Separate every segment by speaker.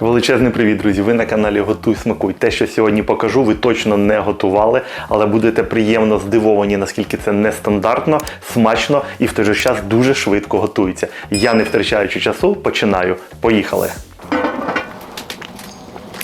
Speaker 1: Величезний привіт, друзі! Ви на каналі Готуй Смакуй. Те, що сьогодні покажу, ви точно не готували, але будете приємно здивовані, наскільки це нестандартно, смачно і в той же час дуже швидко готується. Я, не втрачаючи часу, починаю. Поїхали!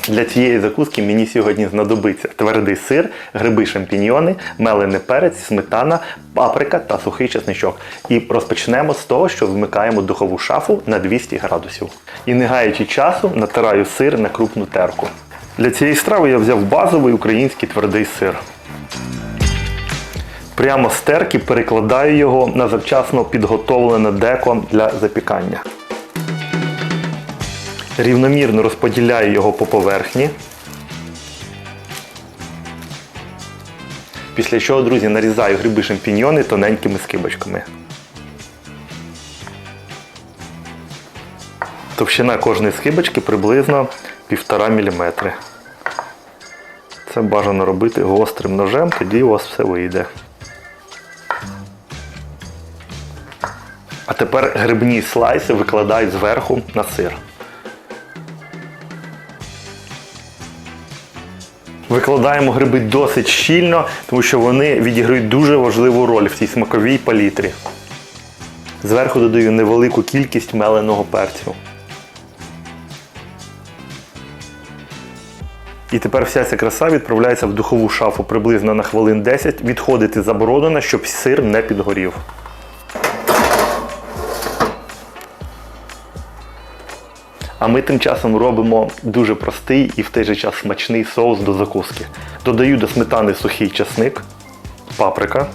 Speaker 1: Для цієї закуски мені сьогодні знадобиться твердий сир, гриби шампіньйони, мелений перець, сметана, паприка та сухий чесничок. І розпочнемо з того, що вмикаємо духову шафу на 200 градусів. І не гаючи часу, натираю сир на крупну терку. Для цієї страви я взяв базовий український твердий сир. Прямо з терки перекладаю його на завчасно підготовлене деко для запікання. Рівномірно розподіляю його по поверхні. Після чого, друзі, нарізаю гриби шампіньйони тоненькими скибочками. Товщина кожної скибочки приблизно 1,5 мм. Це бажано робити гострим ножем, тоді у вас все вийде. А тепер грибні слайси викладаю зверху на сир. Викладаємо гриби досить щільно, тому що вони відіграють дуже важливу роль в цій смаковій палітрі. Зверху додаю невелику кількість меленого перцю. І тепер вся ця краса відправляється в духову шафу приблизно на хвилин 10. Відходити заборонено, щоб сир не підгорів. А ми тим часом робимо дуже простий і в той же час смачний соус до закуски. Додаю до сметани сухий часник, паприка.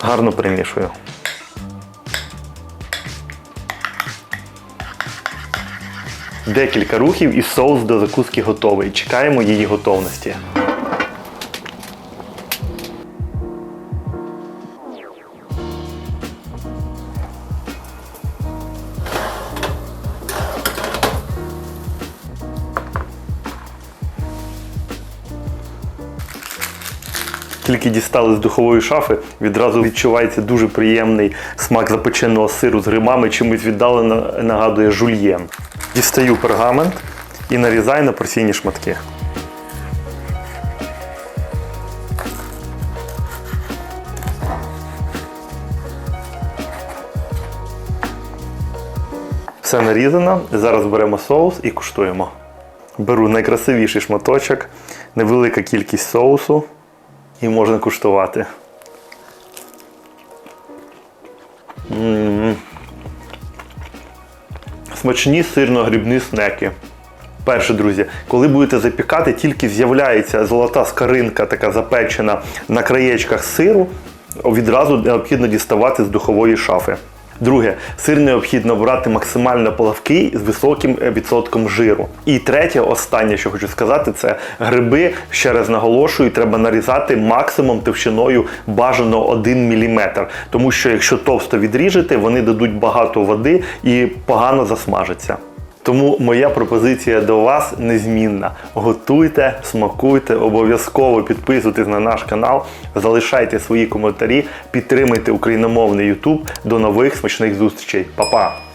Speaker 1: Гарно перемішую. Декілька рухів і соус до закуски готовий. Чекаємо її готовності. Тільки дістали з духової шафи, відразу відчувається дуже приємний смак запеченого сиру з грибами, чимось віддалено нагадує жульєн. Дістаю пергамент і нарізаю на порційні шматки. Все нарізано. Зараз беремо соус і куштуємо. Беру найкрасивіший шматочок, невелика кількість соусу і можна куштувати. М-м-м. Смачні сирно-грибні снеки. Перше, друзі, коли будете запікати, тільки з'являється золота скаринка, така запечена на краєчках сиру, відразу необхідно діставати з духової шафи. Друге, сир необхідно брати максимально плавкий з високим е, відсотком жиру. І третє, останнє, що хочу сказати, це гриби. Ще раз наголошую, треба нарізати максимум товщиною бажано 1 мм. Тому що якщо товсто відріжете, вони дадуть багато води і погано засмажаться. Тому моя пропозиція до вас незмінна. Готуйте, смакуйте, обов'язково підписуйтесь на наш канал, залишайте свої коментарі, підтримайте україномовний YouTube. До нових смачних зустрічей. Па-па!